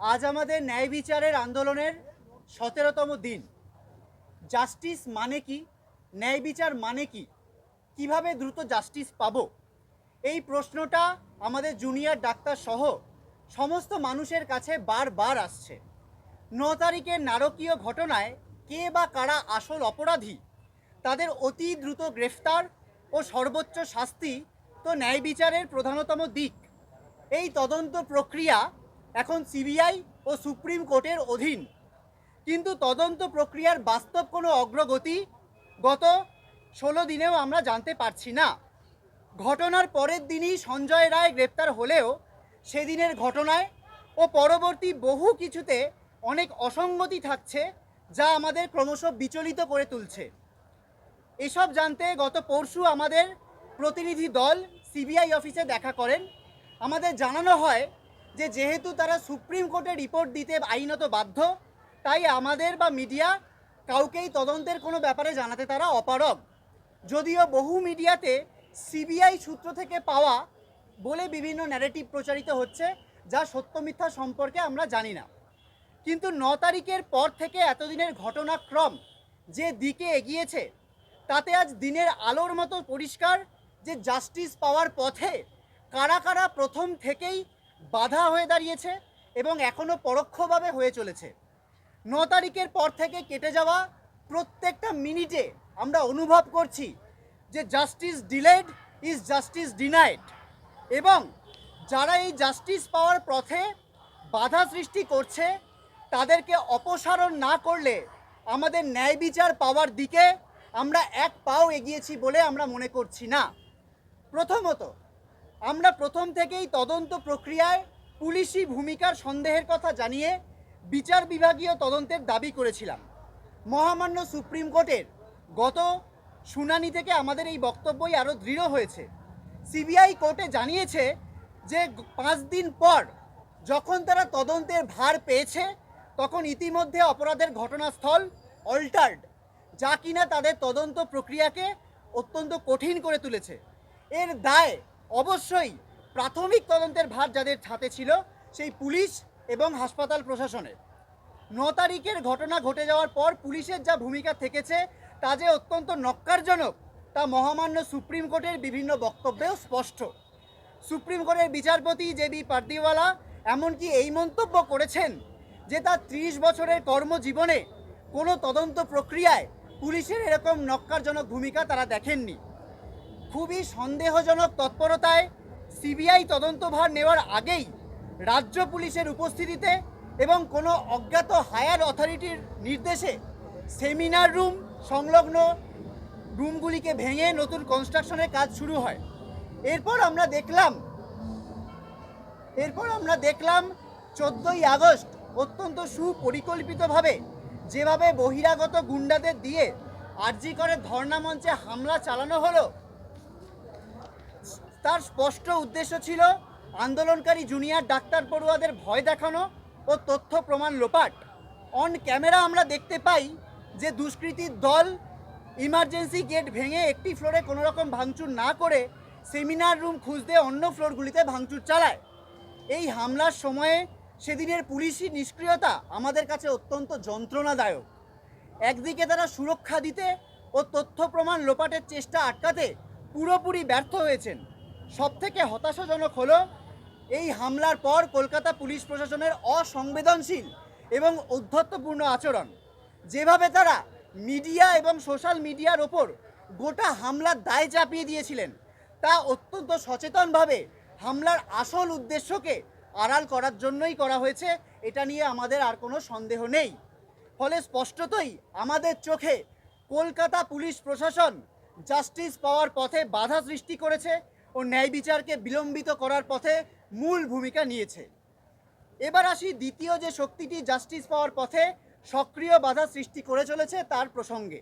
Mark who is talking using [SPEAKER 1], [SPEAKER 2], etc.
[SPEAKER 1] আজ আমাদের ন্যায় বিচারের আন্দোলনের সতেরোতম দিন। জাস্টিস মানে কি? ন্যায় বিচার মানে কি? কীভাবে দ্রুত জাস্টিস পাবো? এই প্রশ্নটা আমাদের জুনিয়র ডাক্তার সহ সমস্ত মানুষের কাছে বারবার আসছে। ন তারিখের নারকীয় ঘটনায় কে বা কারা আসল অপরাধী, তাদের অতি দ্রুত গ্রেফতার ও সর্বোচ্চ শাস্তি তো ন্যায় বিচারের প্রধানতম দিক। এই তদন্ত প্রক্রিয়া এখন সিবিআই ও সুপ্রিম কোর্টের অধীন। কিন্তু তদন্ত প্রক্রিয়ার বাস্তব কোনো অগ্রগতি গত ষোলো দিনেও আমরা জানতে পারছি না। ঘটনার পরের দিনই সঞ্জয় রায় গ্রেপ্তার হলেও সেদিনের ঘটনায় ও পরবর্তী বহু কিছুতে অনেক অসঙ্গতি থাকছে যা আমাদের ক্রমশ বিচলিত করে তুলছে। এসব জানতে গত পরশু আমাদের প্রতিনিধি দল সিবিআই অফিসে দেখা করেন। আমাদের জানানো হয় যে যেহেতু তারা সুপ্রিম কোর্টে রিপোর্ট দিতে আইনত বাধ্য, তাই আমাদের বা মিডিয়া কাউকেই তদন্তের কোনো ব্যাপারে জানাতে তারা অপারগ। যদিও বহু মিডিয়াতে সিবিআই সূত্র থেকে পাওয়া বলে বিভিন্ন ন্যারেটিভ প্রচারিত হচ্ছে, যা সত্য মিথ্যা সম্পর্কে আমরা জানি না। কিন্তু ন তারিখের পর থেকে এতদিনের ঘটনাক্রম যে দিকে এগিয়েছে, তাতে আজ দিনের আলোর মতো পরিষ্কার যে জাস্টিস পাওয়ার পথে কারা কারা প্রথম থেকেই বাধা হয়ে দাঁড়িয়েছে এবং এখনও পরোক্ষভাবে হয়ে চলেছে। ন তারিখের পর থেকে কেটে যাওয়া প্রত্যেকটা মিনিটে আমরা অনুভব করছি যে justice delayed is justice denied এবং যারা এই জাস্টিস পাওয়ার পথে বাধা সৃষ্টি করছে, তাদেরকে অপসারণ না করলে আমাদের ন্যায় বিচার পাওয়ার দিকে আমরা এক পাও এগিয়েছি বলে আমরা মনে করছি না। প্রথমত আমরা প্রথম থেকেই তদন্ত প্রক্রিয়ায় পুলিশি ভূমিকার সন্দেহের কথা জানিয়ে বিচার বিভাগীয় তদন্তের দাবি করেছিলাম। মহামান্য সুপ্রিম কোর্টের গত শুনানি থেকে আমাদের এই বক্তব্যই আরও দৃঢ় হয়েছে। সিবিআই কোর্টে জানিয়েছে যে পাঁচ দিন পর যখন তারা তদন্তের ভার পেয়েছে, তখন ইতিমধ্যে অপরাধের ঘটনাস্থল অল্টার্ড, যা কিনা তাদের তদন্ত প্রক্রিয়াকে অত্যন্ত কঠিন করে তুলেছে। এর দায় অবশ্যই প্রাথমিক তদন্তের ভার যাদের হাতে ছিল, সেই পুলিশ এবং হাসপাতাল প্রশাসনের। ন তারিখের ঘটনা ঘটে যাওয়ার পর পুলিশের যা ভূমিকা থেকেছে, তা যে অত্যন্ত নক্কারজনক, তা মহামান্য সুপ্রিম কোর্টের বিভিন্ন বক্তব্যেও স্পষ্ট। সুপ্রিম কোর্টের বিচারপতি জে বি পার্দিওয়ালা এমনকি এই মন্তব্য করেছেন যে তার ত্রিশ বছরের কর্মজীবনে কোনো তদন্ত প্রক্রিয়ায় পুলিশের এরকম নক্কারজনক ভূমিকা তারা দেখেননি। খুবই সন্দেহজনক তৎপরতায় সিবিআই তদন্তভার নেওয়ার আগেই রাজ্য পুলিশের উপস্থিতিতে এবং কোনো অজ্ঞাত হায়ার অথরিটির নির্দেশে সেমিনার রুম, সংলগ্ন রুমগুলিকে ভেঙে নতুন কনস্ট্রাকশনের কাজ শুরু হয়। এরপর আমরা দেখলাম, এরপর আমরা দেখলাম চোদ্দোই আগস্ট অত্যন্ত সুপরিকল্পিতভাবে যেভাবে বহিরাগত গুন্ডাদের দিয়ে আরজি করে ধর্ণা মঞ্চে হামলা চালানো হলো তার স্পষ্ট উদ্দেশ্য ছিল আন্দোলনকারী জুনিয়র ডাক্তার পড়ুয়াদের ভয় দেখানো ও তথ্য প্রমাণ লোপাট। অন ক্যামেরা আমরা দেখতে পাই যে দুষ্কৃতীর দল ইমার্জেন্সি গেট ভেঙে একটি ফ্লোরে কোনো রকম ভাঙচুর না করে সেমিনার রুম খুঁজতে অন্য ফ্লোরগুলিতে ভাঙচুর চালায়। এই হামলার সময়ে সেদিনের পুলিশি নিষ্ক্রিয়তা আমাদের কাছে অত্যন্ত যন্ত্রণাদায়ক। একদিকে তারা সুরক্ষা দিতে ও তথ্য প্রমাণ লোপাটের চেষ্টা আটকাতে পুরোপুরি ব্যর্থ হয়েছেন। সবথেকে হতাশাজনক হলো এই হামলার পর কলকাতা পুলিশ প্রশাসনের অসংবেদনশীল এবং ঔদ্ধত্যপূর্ণ আচরণ। যেভাবে তারা মিডিয়া এবং সোশ্যাল মিডিয়ার ওপর গোটা হামলার দায় চাপিয়ে দিয়েছিলেন, তা অত্যন্ত সচেতনভাবে হামলার আসল উদ্দেশ্যকে আড়াল করার জন্যই করা হয়েছে, এটা নিয়ে আমাদের আর কোনো সন্দেহ নেই। ফলে স্পষ্টতই আমাদের চোখে কলকাতা পুলিশ প্রশাসন জাস্টিস পাওয়ার পথে বাধা সৃষ্টি করেছে ও ন্যায় বিচারকে বিলম্বিত করার পথে মূল ভূমিকা নিয়েছে। এবার আসি দ্বিতীয় যে শক্তিটি জাস্টিস পাওয়ার পথে সক্রিয় বাধা সৃষ্টি করে চলেছে তার প্রসঙ্গে।